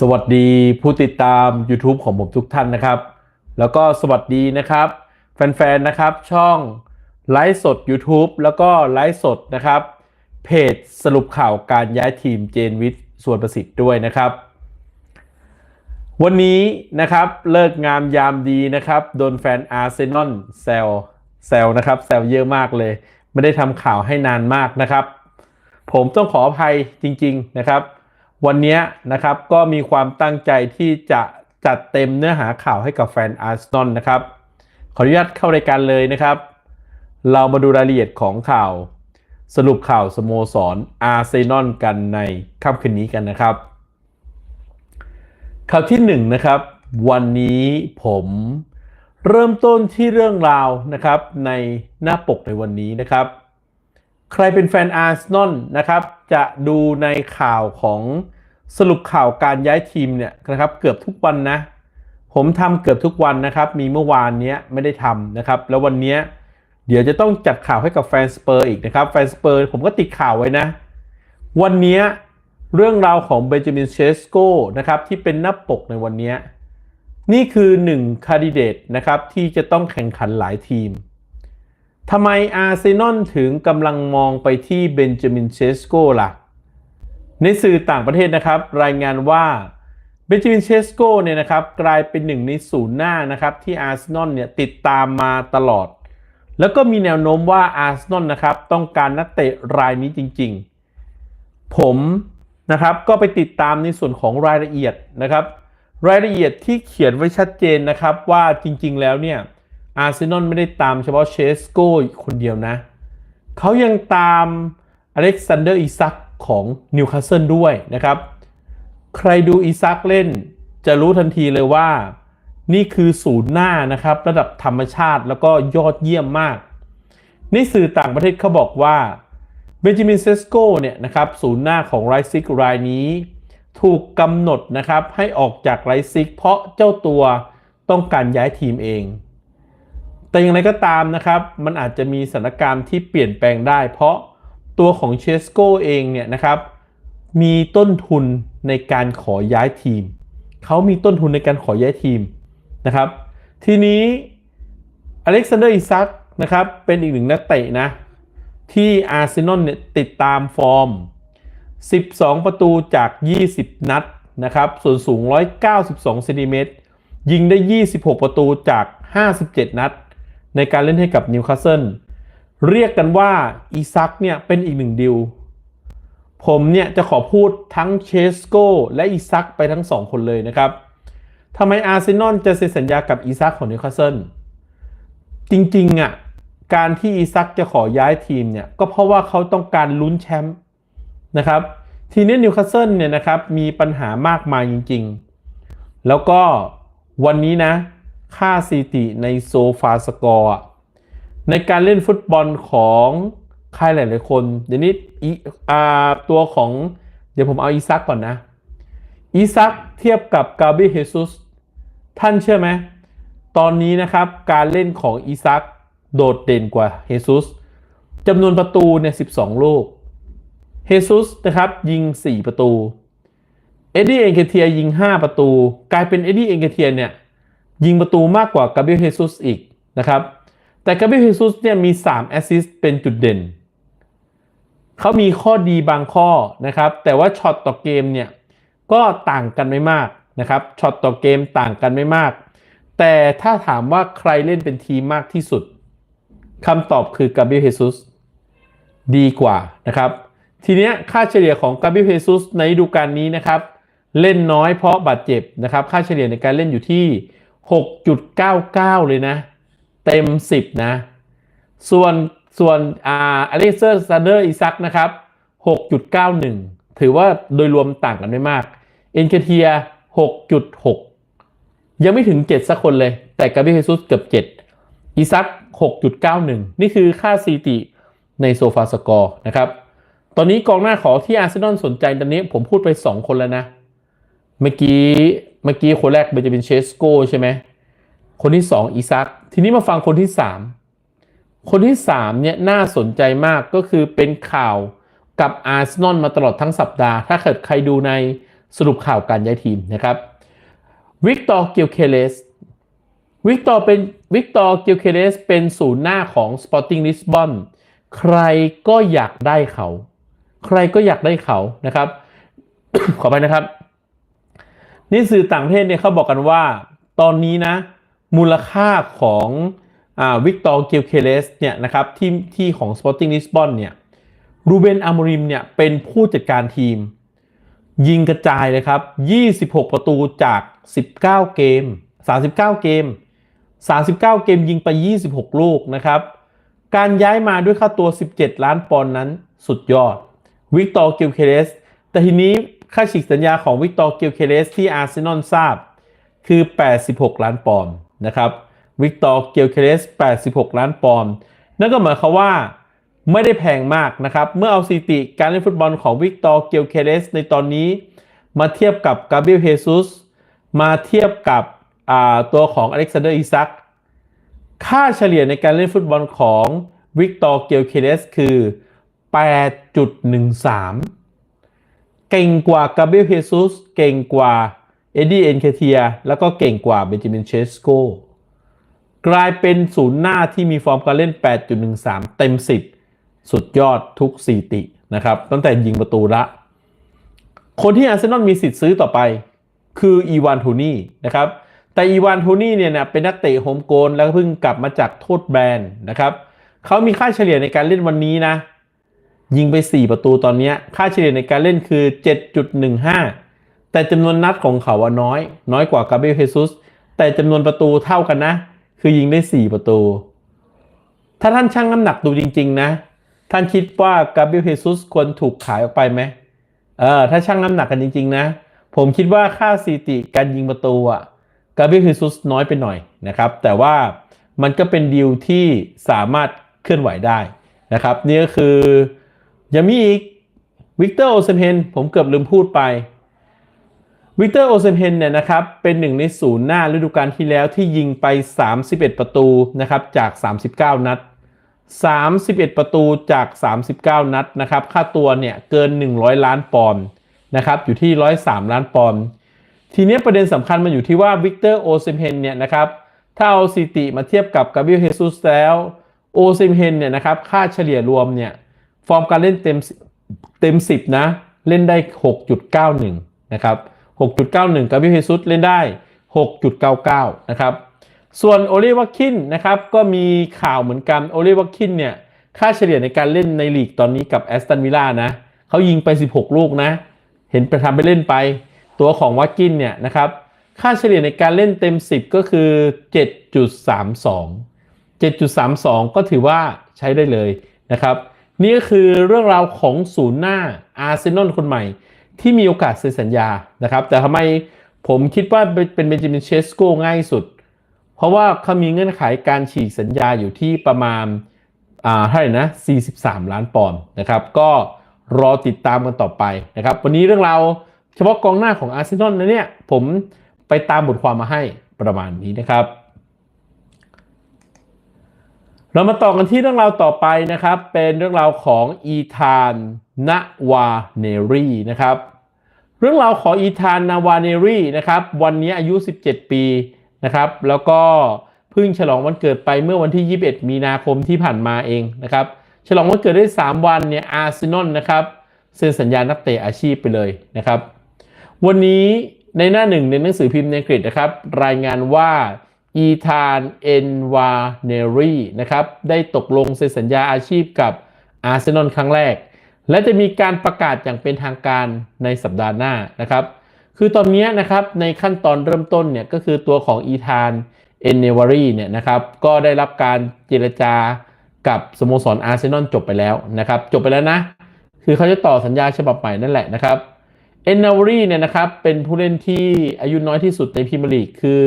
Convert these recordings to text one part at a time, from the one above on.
สวัสดีผู้ติดตาม YouTube ของผมทุกท่านนะครับ แล้วก็สวัสดีนะครับ แฟนๆนะครับช่องไลฟ์สด YouTube แล้วก็ไลฟ์สดนะครับ เพจสรุปข่าวการย้ายทีมเจนวิทย์ส่วนประสิทธิ์ด้วยนะครับ วันนี้นะครับเลิกงามยามดีนะครับโดนแฟนอาร์เซนอลแซวแซวนะครับแซวเยอะมากเลย ไม่ได้ทำข่าวให้นานมากนะครับ ผมต้องขออภัยจริง ๆนะครับ วันนี้นะครับก็มีความตั้งใจที่จะจัดเต็มเนื้อหาข่าวให้กับแฟนอาร์เซนอลนะครับ ขออนุญาตเข้ารายการเลยนะครับ เรามาดูรายละเอียดของข่าว สรุปข่าวสโมสรอาร์เซนอลกันในค่ำคืนนี้กันนะครับ ข่าวที่1นงนะครับ วันนี้ผมเริ่มต้นที่เรื่องราวนะครับในหน้าปกในวันนี้นะครับ ใครเป็นแฟนอาร์เซนอลนะครับ จะดูในข่าวของ สรุปข่าวการย้ายทีมเนี่ยนะครับเกือบทุกวันนะ ผมทำเกือบทุกวันนะครับ มีเมื่อวานนี้ไม่ได้ทำนะครับ แล้ววันนี้เดี๋ยวจะต้องจัดข่าวให้กับแฟนสเปอร์อีกนะครับแฟนสเปอร์ผมก็ติดข่าวไว้นะ วันนี้เรื่องราวของเบนจามินเชสโกนะครับที่เป็นหน้าปกในวันนี้ นี่คือหนึ่งคาดิเดตนะครับที่จะต้องแข่งขันหลายทีมทำไมอาร์เซนอลถึงกำลังมองไปที่เบนจามินเชสโกล่ะ ในสื่อต่างประเทศนะครับ รายงานว่าเบนจามินเชสโกเนี่ยนะครับกลายเป็นหนึ่งในศูนย์หน้านะครับที่อาร์เซนอลเนี่ยติดตามมาตลอด แล้วก็มีแนวโน้มว่าอาร์เซนอลนะครับต้องการนักเตะรายนี้จริง ๆ ผมนะครับก็ไปติดตามในส่วนของรายละเอียดนะครับ รายละเอียดที่เขียนไว้ชัดเจนนะครับว่าจริง ๆ แล้วเนี่ยอาร์เซนอลไม่ได้ตามเฉพาะเชสโก้คนเดียวนะ เขายังตามอเล็กซานเดอร์อิซัก ของนิวคาสเซิลด้วยนะครับ ใครดูอิซักเล่นจะรู้ทันทีเลยว่า นี่คือศูนย์หน้านะครับ ระดับธรรมชาติแล้วก็ยอดเยี่ยมมาก ในสื่อต่างประเทศเขาบอกว่าเบนจามินเซสโกเนี่ยนะครับศูนย์หน้าของไรซิกรายนี้ ถูกกำหนดนะครับให้ออกจากไรซิกเพราะเจ้าตัวต้องการย้ายทีมเอง แต่อย่างไรก็ตามนะครับ มันอาจจะมีสถานการณ์ที่เปลี่ยนแปลงได้ เพราะ ตัวของเชสโกเองเนี่ยนะครับมีต้นทุนในการขอย้ายทีม เขามีต้นทุนในการขอย้ายทีมนะครับ ทีนี้อเล็กซานเดอร์อิซักนะครับเป็นอีกหนึ่งนักเตะนะ ที่อาร์เซนอลเนี่ยติดตามฟอร์ม 12 ประตูจาก 20 นัดนะครับ ส่วนสูง 192เซนติเมตรยิงได้ 26 ประตูจาก 57 นัด ในการเล่นให้กับนิวคาสเซิล เรียกกันว่าอีซักเนี่ยเป็นอีกหนึ่งดิวผมเนี่ยจะขอพูดทั้งเชสโกและอีซักไปทั้งสองคนเลยนะครับทำไมอาร์เซนอลจะเซ็นสัญญากับอีซักของนิวคาสเซิลจริงๆอะการที่อีซักจะขอย้ายทีมเนี่ยก็เพราะว่าเขาต้องการลุ้นแชมป์นะครับ ทีนี้นิวคาสเซิลเนี่ยนะครับมีปัญหามากมายจริง ๆ แล้วก็วันนี้นะ ค่าสถิติในโซฟาสกอร์ ในการเล่นฟุตบอลของใครหลายๆคนเดี๋ยวนี้อีอาตัวของเดี๋ยวผมเอาอีซักก่อนนะ อีซักเทียบกับกาเบรียลเฮซุสท่านเชื่อไหม ตอนนี้นะครับการเล่นของอีซักโดดเด่นกว่าเฮซุสจำนวนประตูเนี่ย12 ลูก เฮซุสนะครับยิง 4 ประตู เอ็ดดี้เอ็นเกเทียยิง 5 ประตู กลายเป็นเอ็ดดี้เอ็นเกเทียเนี่ยยิงประตูมากกว่ากาเบรียลเฮซุสอีกนะครับ แต่กาเบรียลเฮซุสเนี่ยมี 3 แอสซิสต์เป็นจุดเด่น เขามีข้อดีบางข้อนะครับ แต่ว่าช็อตต่อเกมเนี่ยก็ต่างกันไม่มากนะครับ ช็อตต่อเกมต่างกันไม่มาก แต่ถ้าถามว่าใครเล่นเป็นทีมมากที่สุดคำตอบคือกาเบรียลเฮซุสดีกว่านะครับ ทีเนี้ยค่าเฉลี่ยของกาเบรียลเฮซุสในฤดูกาลนี้นะครับ เล่นน้อยเพราะบาดเจ็บนะครับ ค่าเฉลี่ยในการเล่นอยู่ที่ 6.99 เลยนะ เต็ม 10 นะ ส่วนส่วนอ่าอเล็กเซอร์ซาเดอร์อิซักนะครับ 6.91 ถือว่าโดยรวมต่างกันไม่มากเอ็นเคเทีย 6.6 ยังไม่ถึง 7 สักคนเลย แต่กาเบรียลเฮซุสเกือบ 7อิซัก 6.91 นี่คือค่าซีติในโซฟาสกอร์นะครับ ตอนนี้กองหน้าขอที่อาร์เซนอลสนใจตอนนี้ผมพูดไป 2 คนแล้วนะ เมื่อกี้เมื่อกี้คนแรกเบนจามินเชสโกใช่ไหม คนที่2อีซักทีนี้มาฟังคนที่3คนที่3เนี่ยน่าสนใจมากก็คือเป็นข่าวกับอาร์เซนอลมาตลอดทั้งสัปดาห์ ถ้าเกิดใครดูในสรุปข่าวการย้ายทีมนะครับวิกตอร์เกิลเคเลสวิกตอร์เป็นวิกตอร์เกิลเคเลสเป็นศูนย์หน้าของ Sporting Lisbon ใครก็อยากได้เขา ใครก็อยากได้เขานะครับ ขอไปนะครับ นี่สื่อต่างประเทศเนี่ยเขาบอกกันว่า ตอนนี้นะ มูลค่าของวิกตอร์เกลเคเลสเนี่ยนะครับที่ที่ของ Sporting Lisbon เนี่ยรูเบนอามริมเนี่ยเป็นผู้จัดการทีม ยิงกระจายเลยครับ 26 ประตูจาก 19 เกม 39 เกม 39 เกมยิงไป 26 ลูกนะครับ การย้ายมาด้วยค่าตัว 17 ล้านปอนด์นั้นสุดยอดวิกตอร์เกลเคเลสแต่ทีนี้ค่าฉีกสัญญาของวิกตอร์เกลเคเลสที่อาร์เซนอลทราบคือ 86 ล้านปอนด์ นะครับวิกตอร์เกลเคเลส 86 ล้านปอนด์นั่นก็หมายความว่าไม่ได้แพงมากนะครับ เมื่อเอาสถิติการเล่นฟุตบอลของวิกตอร์เกลเคเลสในตอนนี้ มาเทียบกับกาเบรียลเฮซุสมาเทียบกับตัวของอเล็กซานเดอร์อิซักค่าเฉลี่ยในการเล่นฟุตบอลของวิกตอร์เกลเคเลสคือ 8.13 เก่งกว่ากาเบรียลเฮซุสเก่งกว่า เอ็ดดี้เอ็นเคเทียแล้วก็เก่งกว่าเบนจามินเชสโกกลายเป็นศูนย์หน้าที่มีฟอร์มการเล่น 8.13 เต็ม 10 สุดยอดทุกสีตินะครับ ตั้งแต่ยิงประตูละ คนที่อาร์เซนอลมีสิทธิ์ซื้อต่อไป คืออีวานโทนี่นะครับ แต่อีวานโทนี่เนี่ยเป็นนักเตะโฮมโกนแล้วก็เพิ่งกลับมาจากโทษแบนนะครับเขามีค่าเฉลี่ยในการเล่นวันนี้นะ ยิงไป 4 ประตูตอนนี้ ค่าเฉลี่ยในการเล่นคือ 7.15 แต่จำนวนนัดของเขาว่าน้อย น้อยกว่ากาเบรียลเฮซุสแต่จำนวนประตูเท่ากันนะ คือยิงได้ 4 ประตู ถ้าท่านชั่งน้ำหนักดูจริง ๆ นะ ท่านคิดว่ากาเบรียลเฮซุสควรถูกขายออกไปไหมเออถ้าชั่งน้ำหนักกันจริง ๆ นะ ผมคิดว่าค่าสถิติการยิงประตูอะกาเบรียลเฮซุสน้อยไปหน่อยนะครับ แต่ว่ามันก็เป็นดีลที่สามารถเคลื่อนไหวได้นะครับ นี่ก็คือยังมีอีกวิกเตอร์โอเซมเฮนผมเกือบลืมพูดไป วิกเตอร์โอเซมเฮนเนี่ยนะครับเป็นหนึ่งในศูนย์หน้าฤดูกาลที่แล้วที่ยิงไป 31 ประตูนะครับจาก 39 นัด 31 ประตูจาก 39 นัดนะครับค่าตัวเนี่ยเกิน 100 ล้านปอนด์นะครับอยู่ที่ 103 ล้านปอนด์ทีนี้ประเด็นสำคัญมันอยู่ที่ว่าวิกเตอร์โอเซมเฮนเนี่ยนะครับถ้าเอาสถิติมาเทียบกับกาเบรียลเฮซุสแล้วโอเซมเฮนเนี่ยนะครับค่าเฉลี่ยรวมเนี่ยฟอร์มการเล่นเต็มเต็ม 10 นะ เล่นได้ 6.91 นะครับ 6.91กาเบรียลเฮซุสเล่นได้ 6.99 นะครับ ส่วนโอเลวัคคินนะครับก็มีข่าวเหมือนกันโอเลวัคคินเนี่ยค่าเฉลี่ยในการเล่นในลีกตอนนี้กับแอสตันวิลล่านะเขายิงไป 16 ลูกนะ เห็นไปทำไปเล่นไป ตัวของวัคคินเนี่ยนะครับค่าเฉลี่ยในการเล่นเต็ม 10 ก็คือ 7.32 7.32 ก็ถือว่าใช้ได้เลยนะครับ นี่ก็คือเรื่องราวของศูนย์หน้าอาร์เซนอลคนใหม่ ที่มีโอกาสเซ็นสัญญานะครับ แต่ทำไมผมคิดว่าเป็นเบนจามินเชสโกง่ายสุด เพราะว่าเขามีเงื่อนไขการฉีกสัญญาอยู่ที่ประมาณอ่าเท่าไหร่นะ 43 ล้านปอนด์นะครับ ก็รอติดตามกันต่อไปนะครับ วันนี้เรื่องราวเฉพาะกองหน้าของอาร์เซนอลนะเนี่ย ผมไปตามบทความมาให้ประมาณนี้นะครับ เรามาต่อกันที่เรื่องราวต่อไปนะครับ เป็นเรื่องราวของอีธานนาวาเนรีนะครับ เรื่องราวของอีธานนาวาเนรีนะครับ วันนี้อายุ 17 ปีนะครับ แล้วก็เพิ่งฉลองวันเกิดไปเมื่อวันที่ 21 มีนาคมที่ผ่านมาเองนะครับ ฉลองวันเกิดได้ 3 วันเนี่ยอาร์เซนอลนะครับเซ็นสัญญานักเตะอาชีพไปเลยนะครับ วันนี้ในหน้าหนึ่งในหนังสือพิมพ์ในอังกฤษนะครับ รายงานว่า อีธานเอนวาเนรีนะครับ ได้ตกลงเซ็นสัญญาอาชีพกับอาร์เซนอลครั้งแรก และจะมีการประกาศอย่างเป็นทางการในสัปดาห์หน้านะครับ คือตอนนี้นะครับในขั้นตอนเริ่มต้นเนี่ยก็คือตัวของอีธานเอนเนวารีเนี่ยนะครับก็ได้รับการเจรจากับสโมสรอาร์เซนอลจบไปแล้วนะครับ จบไปแล้วนะ คือเขาจะต่อสัญญาฉบับใหม่นั่นแหละนะครับเอ็นนารีเนี่ยนะครับเป็นผู้เล่นที่อายุน้อยที่สุดในพรีเมียร์ลีกคือ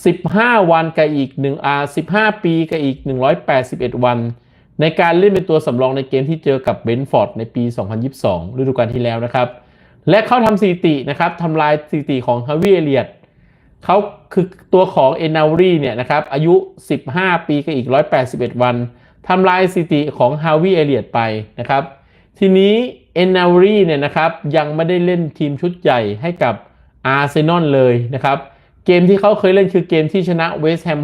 15 วันกับอีก1อ่า15 ปีกับอีก 181 วัน ในการเล่นเป็นตัวสำรองในเกมที่เจอกับเบนฟอร์ดในปี 2022 ฤดูกาลที่แล้วนะครับ และเขาทำสถิตินะครับทำลายสถิติของฮาวิเอเลียตเขาคือตัวของเอนนาวรีเนี่ยนะครับอายุ 15 ปีกับอีก 181 วันทำลายสถิติของฮาวิเอเลียตไปนะครับ ทีนี้เอนนารีเนี่ยนะครับยังไม่ได้เล่นทีมชุดใหญ่ให้กับอาร์เซนอลเลยนะครับ เกมที่เขาเคยเล่นคือเกมที่ชนะเวสต์แฮม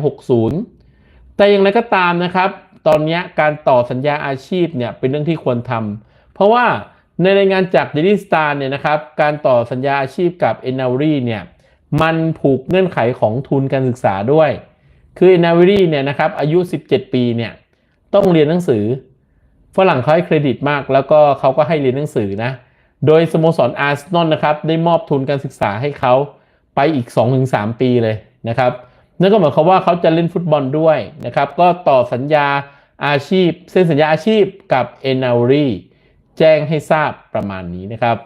6-0 แต่อย่างไรก็ตามนะครับ ตอนนี้การต่อสัญญาอาชีพเนี่ยเป็นเรื่องที่ควรทำ เพราะว่าในรายงานจาก Daily Star เนี่ยนะครับ การต่อสัญญาอาชีพกับเอนารีเนี่ย มันผูกเงื่อนไขของทุนการศึกษาด้วย คือเอนารีเนี่ยนะครับอายุ 17 ปีเนี่ยต้องเรียนหนังสือ ฝรั่งเขาให้เครดิตมาก แล้วก็เขาก็ให้เรียนหนังสือนะ โดยสโมสรอาร์เซนอลนะครับได้มอบทุนการศึกษาให้เขา ไปอีก 2-3 ปีเลยนะครับนั่นก็หมายความว่าเขาจะเล่นฟุตบอลด้วยนะครับ ก็ต่อสัญญาอาชีพ เส้นสัญญาอาชีพกับเอนารีแจ้งให้ทราบประมาณนี้นะครับ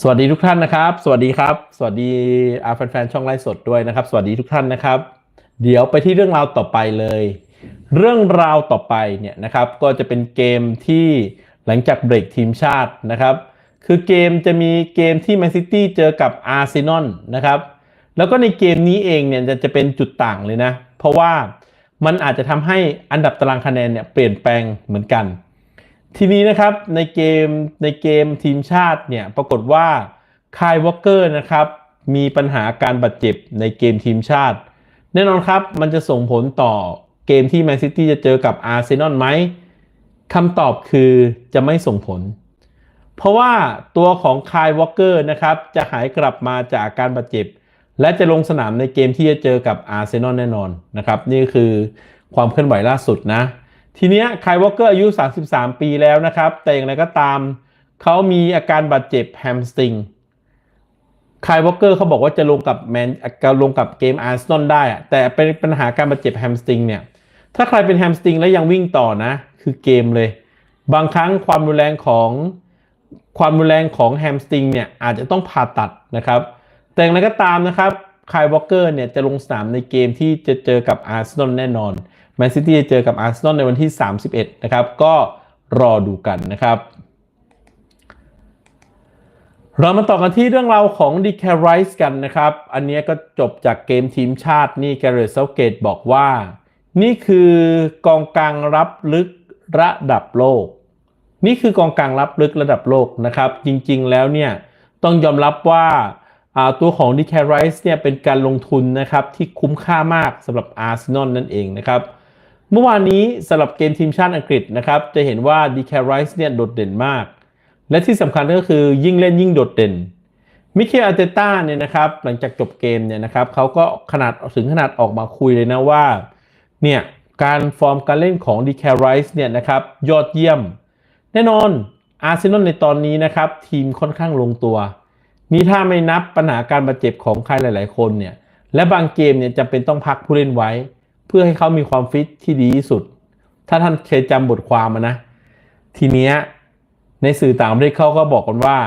สวัสดีทุกท่านนะครับ สวัสดีครับ สวัสดีอาแฟนๆช่องไลฟ์สดด้วยนะครับ สวัสดีทุกท่านนะครับ เดี๋ยวไปที่เรื่องราวต่อไปเลย เรื่องราวต่อไปเนี่ยนะครับ ก็จะเป็นเกมที่หลังจากเบรกทีมชาตินะครับ คือเกมจะมีเกมที่แมนซิตี้เจอกับอาร์เซนอลนะครับ แล้วก็ในเกมนี้เองเนี่ยจะจะเป็นจุดต่างเลยนะ เพราะว่ามันอาจจะทำให้อันดับตารางคะแนนเนี่ยเปลี่ยนแปลงเหมือนกัน ทีนี้นะครับในเกมในเกมทีมชาติเนี่ยปรากฏว่าคายวอลเกอร์นะครับมีปัญหาการบาดเจ็บในเกมทีมชาติ แน่นอนครับมันจะส่งผลต่อเกมที่แมนซิตี้จะเจอกับอาร์เซนอลไหมคำตอบคือจะไม่ส่งผล เพราะว่าตัวของคายวอลเกอร์นะครับจะหายกลับมาจากอาการบาดเจ็บ และจะลงสนามในเกมที่จะเจอกับอาร์เซนอลแน่นอนนะครับนี่คือความเคลื่อนไหวล่าสุดนะ ทีเนี้ยคายวอลเกอร์อายุ 33 ปีแล้วนะครับ แต่อย่างไรก็ตามเขามีอาการบาดเจ็บแฮมสตริงคายวอลเกอร์เขาบอกว่าจะลงกับแมนจะลงกับเกมอาร์เซนอลได้ แต่เป็นปัญหาการบาดเจ็บแฮมสตริงเนี่ยถ้าใครเป็นแฮมสตริงแล้วยังวิ่งต่อนะ คือเกมเลย บางครั้งความรุนแรงของ ความรุนแรงของแฮมสตริงเนี่ยอาจจะต้องผ่าตัดนะครับ แต่อย่างไรก็ตามนะครับคายวอลเกอร์เนี่ยจะลงสนามในเกมที่จะเจอกับอาร์เซนอลแน่นอนแมนซิตี้จะเจอกับอาร์เซนอลในวันที่ 31 นะครับ ก็รอดูกันนะครับ เรามาต่อกันที่เรื่องราวของดีแคไรส์กันนะครับ อันนี้ก็จบจากเกมทีมชาตินี่แกเรตเซลเกตบอกว่า นี่คือกองกลางรับลึกระดับโลก นี่คือกองกลางรับลึกระดับโลกนะครับ จริงๆแล้วเนี่ยต้องยอมรับว่าตัวของดีแคไรส์เนี่ยเป็นการลงทุนนะครับที่คุ้มค่ามากสำหรับอาร์เซนอลนั่นเองนะครับ เมื่อวานนี้สำหรับเกมทีมชาติอังกฤษนะครับ จะเห็นว่าดีแคไรส์เนี่ยโดดเด่นมาก และที่สำคัญก็คือยิ่งเล่นยิ่งโดดเด่นมิเคลอาร์เตต้าเนี่ยนะครับหลังจากจบเกมเนี่ยนะครับเขาก็ขนาดถึงขนาดออกมาคุยเลยนะว่าเนี่ยการฟอร์มการเล่นของดีแคไรส์เนี่ยนะครับยอดเยี่ยม แน่นอนอาร์เซนอลในตอนนี้นะครับ ทีมค่อนข้างลงตัว นี่ถ้าไม่นับปัญหาการบาดเจ็บของใครหลาย ๆ คนเนี่ย และบางเกมเนี่ยจำเป็นต้องพักผู้เล่นไว้ เพื่อให้เขามีความฟิตที่ดีที่สุด ถ้าท่านเคยจำบทความมานะ ทีเนี้ยในสื่อต่างประเทศเขาก็บอกกันว่า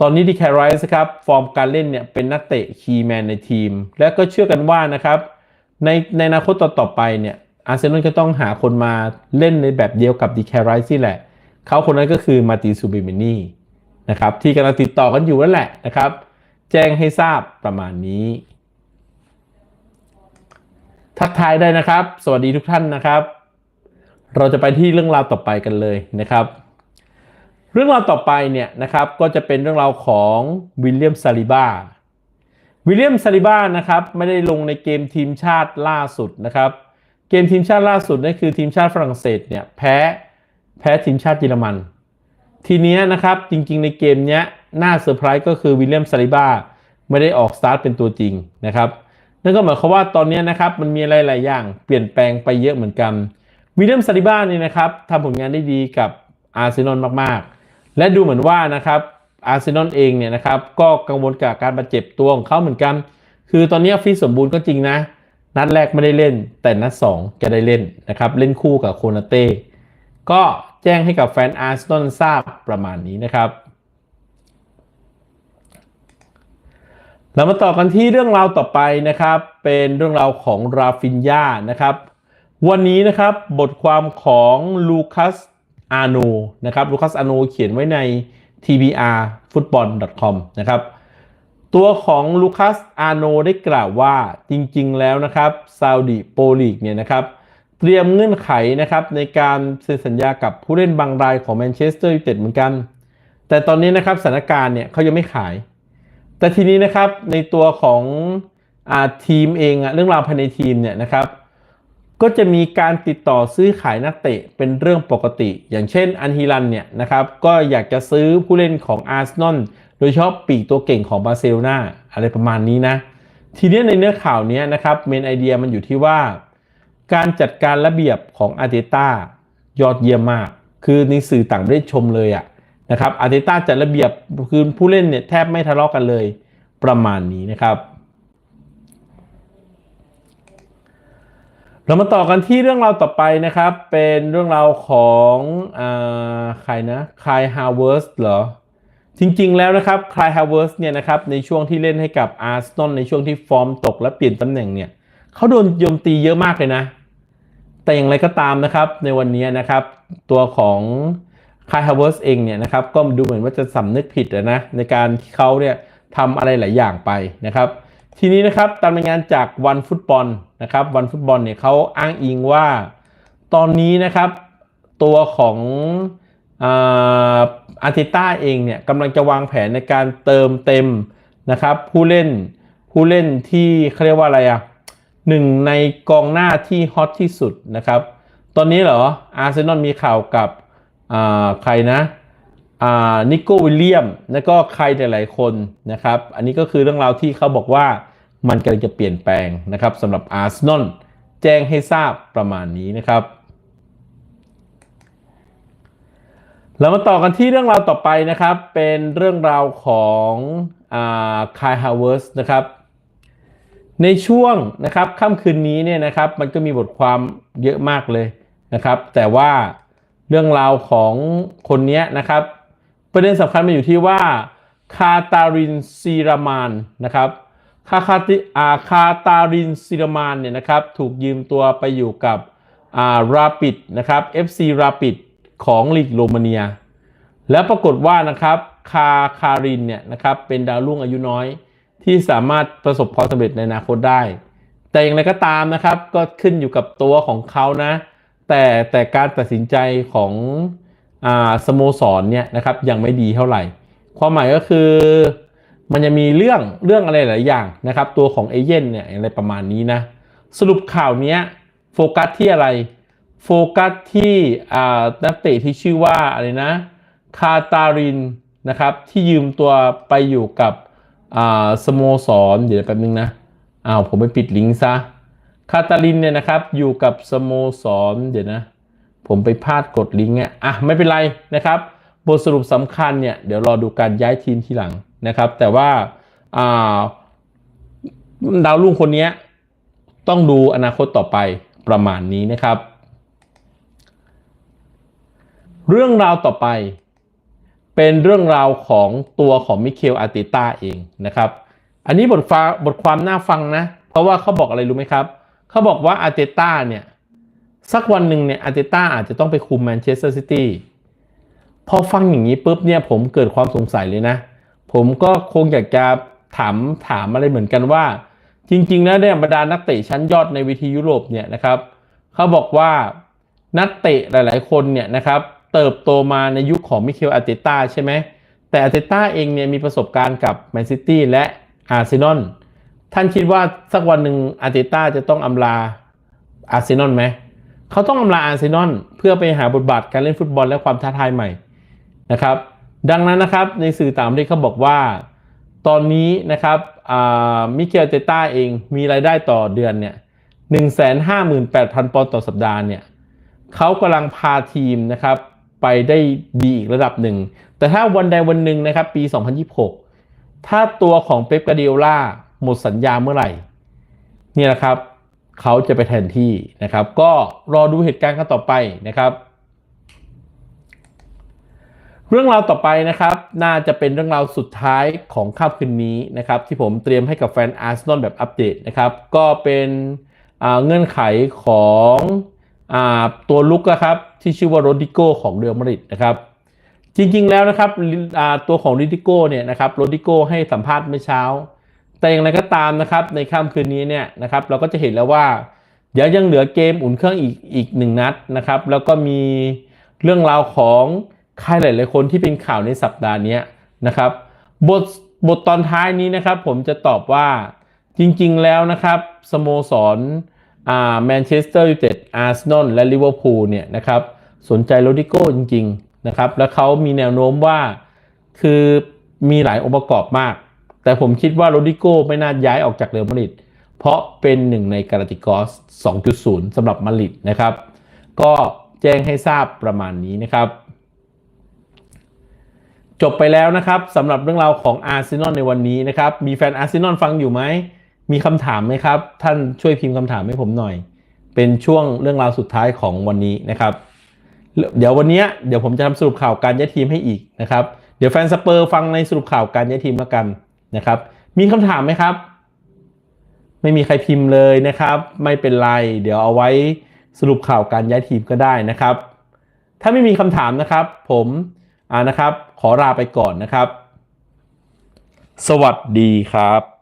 ตอนนี้ดีแคไรส์ครับ ฟอร์มการเล่นเนี่ยเป็นนักเตะคีย์แมนในทีม และก็เชื่อกันว่านะครับในในอนาคตต่อๆไปเนี่ยอาร์เซนอลก็ต้องหาคนมาเล่นในแบบเดียวกับดีแคไรส์นี่แหละ เขาคนนั้นก็คือมาติซูบิเมนี่นะครับที่กำลังติดต่อกันอยู่นั่นแหละนะครับ แจ้งให้ทราบประมาณนี้ ทักทายได้นะครับ สวัสดีทุกท่านนะครับ เราจะไปที่เรื่องราวต่อไปกันเลยนะครับ เรื่องราวต่อไปเนี่ยนะครับก็จะเป็นเรื่องราวของวิลเลียมซาลิบ้าวิลเลียมซาลิบ้านะครับไม่ได้ลงในเกมทีมชาติล่าสุดนะครับ เกมทีมชาติล่าสุดนั่นคือทีมชาติฝรั่งเศสเนี่ยแพ้ แพ้ทีมชาติเยอรมัน ทีนี้นะครับจริงๆในเกมนี้น่าเซอร์ไพรส์ก็คือวิลเลียมซาลิบ้าไม่ได้ออกสตาร์ทเป็นตัวจริงนะครับนั่นก็หมายความว่าตอนนี้นะครับมันมีอะไรหลายอย่าง เปลี่ยนแปลงไปเยอะเหมือนกันวิลเลียมซาลิบ้านี่นะครับทำผลงานได้ดีกับอาร์เซนอลมากๆ และดูเหมือนว่านะครับอาร์เซนอลเองเนี่ยนะครับก็กังวลกับการบาดเจ็บตัวของเขาเหมือนกัน คือตอนนี้ฟิตสมบูรณ์ก็จริงนะ นัดแรกไม่ได้เล่น แต่นัด 2 จะได้เล่นนะครับ เล่นคู่กับโคนาเต้ก็ แจ้งให้กับแฟนอาร์เซนอลทราบประมาณนี้นะครับเรามาต่อกันที่เรื่องราวต่อไปนะครับ เป็นเรื่องราวของราฟินยานะครับ วันนี้นะครับบทความของลูคัสอาโนนะครับลูคัสอาโนเขียนไว้ใน tbr football com นะครับตัวของลูคัสอาโนได้กล่าวว่าจริงๆแล้วนะครับซาอุดิโปลีกเนี่ยนะครับ เตรียมเงื่อนไขนะครับในการเซ็นสัญญากับผู้เล่นบางรายของแมนเชสเตอร์ยูไนเต็ดเหมือนกัน แต่ตอนนี้นะครับสถานการณ์เนี่ยเขายังไม่ขาย แต่ทีนี้นะครับในตัวของอาทีมเองอะเรื่องราวภายในทีมเนี่ยนะครับ ก็จะมีการติดต่อซื้อขายนักเตะเป็นเรื่องปกติ อย่างเช่นอันฮิลันเนี่ยนะครับก็อยากจะซื้อผู้เล่นของอาร์เซนอลโดยเฉพาะปีกตัวเก่งของบาร์เซโลนาอะไรประมาณนี้นะ ทีนี้ในเนื้อข่าวนี้นะครับเมนไอเดียมันอยู่ที่ว่า การจัดการระเบียบของอาร์เตต้ายอดเยี่ยมมาก คือในสื่อต่างประเทศชมเลยอะนะครับอาร์เตต้าจัดระเบียบคือผู้เล่นเนี่ยแทบไม่ทะเลาะกันเลยประมาณนี้นะครับ เรามาต่อกันที่เรื่องราวต่อไปนะครับ เป็นเรื่องราวของอใครนะคายฮาวเวิร์สเหรอ จริงๆแล้วนะครับคายฮาวเวิร์สเนี่ยนะครับในช่วงที่เล่นให้กับอาร์เซนอลในช่วงที่ฟอร์มตกและเปลี่ยนตำแหน่งเนี่ยเขาโดนโจมตีเยอะมากเลยนะ แต่อย่างไรก็ตามนะครับในวันนี้นะครับ ตัวของคายฮาวเวิร์สเองเนี่ยนะครับก็ดูเหมือนว่าจะสำนึกผิดนะในการที่เขาเนี่ยทำอะไรหลายอย่างไปนะครับ ทีนี้นะครับตามรายงานจากวันฟุตบอลนะครับวันฟุตบอลเนี่ยเขาอ้างอิงว่าตอนนี้นะครับตัวของอาร์ติต้าเองเนี่ยกำลังจะวางแผนในการเติมเต็มนะครับผู้เล่นผู้เล่นที่เขาเรียกว่าอะไรอะ หนึ่งในกองหน้าที่ฮอตที่สุดนะครับ ตอนนี้เหรออาร์เซนอลมีข่าวกับใครนะนิโก้วิลเลียม แล้วก็ใครหลายๆคนนะครับ อันนี้ก็คือเรื่องราวที่เขาบอกว่ามันกำลังจะเปลี่ยนแปลงนะครับสำหรับอาร์เซนอลแจ้งให้ทราบประมาณนี้นะครับ เรามาต่อกันที่เรื่องราวต่อไปนะครับ เป็นเรื่องราวของคายฮาวเวิร์สนะครับ ในช่วงนะครับค่ำคืนนี้เนี่ยนะครับมันก็มีบทความเยอะมากเลยนะครับ แต่ว่าเรื่องราวของคนนี้นะครับ ประเด็นสำคัญมันอยู่ที่ว่าคาตารินซีรามานนะครับคาคาติอาคาตารินซีรามานเนี่ยนะครับถูกยืมตัวไปอยู่กับอ่าราปิดนะครับ FC ราปิดของลีกโรมาเนีย แล้วปรากฏว่านะครับคาคารินเนี่ยนะครับเป็นดาวรุ่งอายุน้อย ที่สามารถประสบความสำเร็จในอนาคตได้ แต่อย่างไรก็ตามนะครับ ก็ขึ้นอยู่กับตัวของเขานะ แต่แต่การตัดสินใจของอ่าสโมสรเนี่ยนะครับยังไม่ดีเท่าไหร่ ความหมายก็คือมันจะมีเรื่องเรื่องอะไรหลายอย่างนะครับ ตัวของเอเย่นเนี่ยอะไรประมาณนี้นะ สรุปข่าวนี้โฟกัสที่อะไร โฟกัสที่นักเตะที่ชื่อว่าอะไรนะ คาตารินนะครับ ที่ยืมตัวไปอยู่กับ อ่าสโมสรเดี๋ยวแป๊บนึงนะอ้าวผมไปปิดลิงก์ซะคาตาลินเนี่ยนะครับอยู่กับสโมสรเดี๋ยวนะ ผมไปพลาดกดลิงก์เนี่ยอะไม่เป็นไรนะครับ บทสรุปสำคัญเนี่ยเดี๋ยวรอดูการย้ายทีมทีหลังนะครับ แต่ว่าดาวรุ่งคนนี้ต้องดูอนาคตต่อไปประมาณนี้นะครับ เรื่องราวต่อไป เป็นเรื่องราวของตัวของมิเคลอาร์ติต้าเองนะครับ อันนี้บทฟ้าบทความน่าฟังนะ เพราะว่าเขาบอกอะไรรู้ไหมครับ เขาบอกว่าอาร์เตต้าเนี่ย สักวันหนึ่งเนี่ยอาร์เตต้าอาจจะต้องไปคุมแมนเชสเตอร์ซิตี้พอฟังอย่างนี้ปุ๊บเนี่ยผมเกิดความสงสัยเลยนะ ผมก็คงอยากจะถามถามอะไรเหมือนกันว่า จริงๆแล้วเนี่ยบรรดานักเตะชั้นยอดในวิธียุโรปเนี่ยนะครับเขาบอกว่านักเตะหลาย ๆ คนเนี่ยนะครับ เติบโตมาในยุคของมิเคลอาร์เตต้าใช่ไหมแต่อาร์เตต้าเองเนี่ยมีประสบการณ์กับแมนซิตี้และอาร์เซนอลท่านคิดว่าสักวันหนึ่งอาร์เตต้าจะต้องอำลาอาร์เซนอลไหมเขาต้องอำลาอาร์เซนอลเพื่อไปหาบทบาทการเล่นฟุตบอลและความท้าทายใหม่นะครับ ดังนั้นนะครับในสื่อต่างประเทศเขาบอกว่า ตอนนี้นะครับมิเกลเตต้าเองมีรายได้ต่อเดือนเนี่ยหนึ่งแสนห้าหมื่นแปดพันปอนด์ต่อสัปดาห์เนี่ยเขากำลังพาทีมนะครับ ไปได้ดีอีกระดับหนึ่ง แต่ถ้าวันใดวันหนึ่งนะครับ ปี 2026 ถ้าตัวของเป๊ปกาเดียล่าหมดสัญญาเมื่อไหร่ เนี่ยนะครับ เขาจะไปแทนที่นะครับ ก็รอดูเหตุการณ์กันต่อไปนะครับ เรื่องราวต่อไปนะครับ น่าจะเป็นเรื่องราวสุดท้ายของค่ำคืนนี้นะครับ ที่ผมเตรียมให้กับแฟนอาร์เซนอลแบบอัปเดตนะครับ ก็เป็นเงื่อนไขของอตัวลุกนะครับ ที่ชื่อว่าโรดิโกของเรอัลมาดริดนะครับจริงๆแล้วนะครับตัวของโรดิโกเนี่ยนะครับโรดิโกให้สัมภาษณ์เมื่อเช้า แต่อย่างไรก็ตามนะครับในค่ำคืนนี้เนี่ยนะครับเราก็จะเห็นแล้วว่าเดี๋ยวยังเหลือเกมอุ่นเครื่องอีกอีกหนึ่งนัดนะครับแล้วก็มีเรื่องราวของใครหลายๆคนที่เป็นข่าวในสัปดาห์นี้นะครับบทบทตอนท้ายนี้นะครับผมจะตอบว่าจริงๆแล้วนะครับสโมสร แมนเชสเตอร์ยูไนเต็ดอาร์เซนอลและลิเวอร์พูลเนี่ยนะครับสนใจโรดิโก้จริงๆนะครับแล้วเขามีแนวโน้มว่าคือมีหลายองค์ประกอบมาก แต่ผมคิดว่าโรดิโก้ไม่น่าย้ายออกจากเรอัลมาดริดเพราะเป็นหนึ่งในกาลาติกอส 2.0 สำหรับมาดริดนะครับ ก็แจ้งให้ทราบประมาณนี้นะครับ จบไปแล้วนะครับสำหรับเรื่องราวของอาร์เซนอลในวันนี้นะครับ มีแฟนอาร์เซนอลฟังอยู่ไหม มีคำถามไหมครับ ท่านช่วยพิมพ์คำถามให้ผมหน่อย เป็นช่วงเรื่องราวสุดท้ายของวันนี้นะครับ เดี๋ยววันนี้เดี๋ยวผมจะทำสรุปข่าวการย้ายทีมให้อีกนะครับ เดี๋ยวแฟนสเปอร์ฟังในสรุปข่าวการย้ายทีมแล้วกันนะครับ มีคำถามไหมครับ ไม่มีใครพิมพ์เลยนะครับ ไม่เป็นไร เดี๋ยวเอาไว้สรุปข่าวการย้ายทีมก็ได้นะครับ ถ้าไม่มีคำถามนะครับ ผมอ่านะครับ ขอลาไปก่อนนะครับ สวัสดีครับ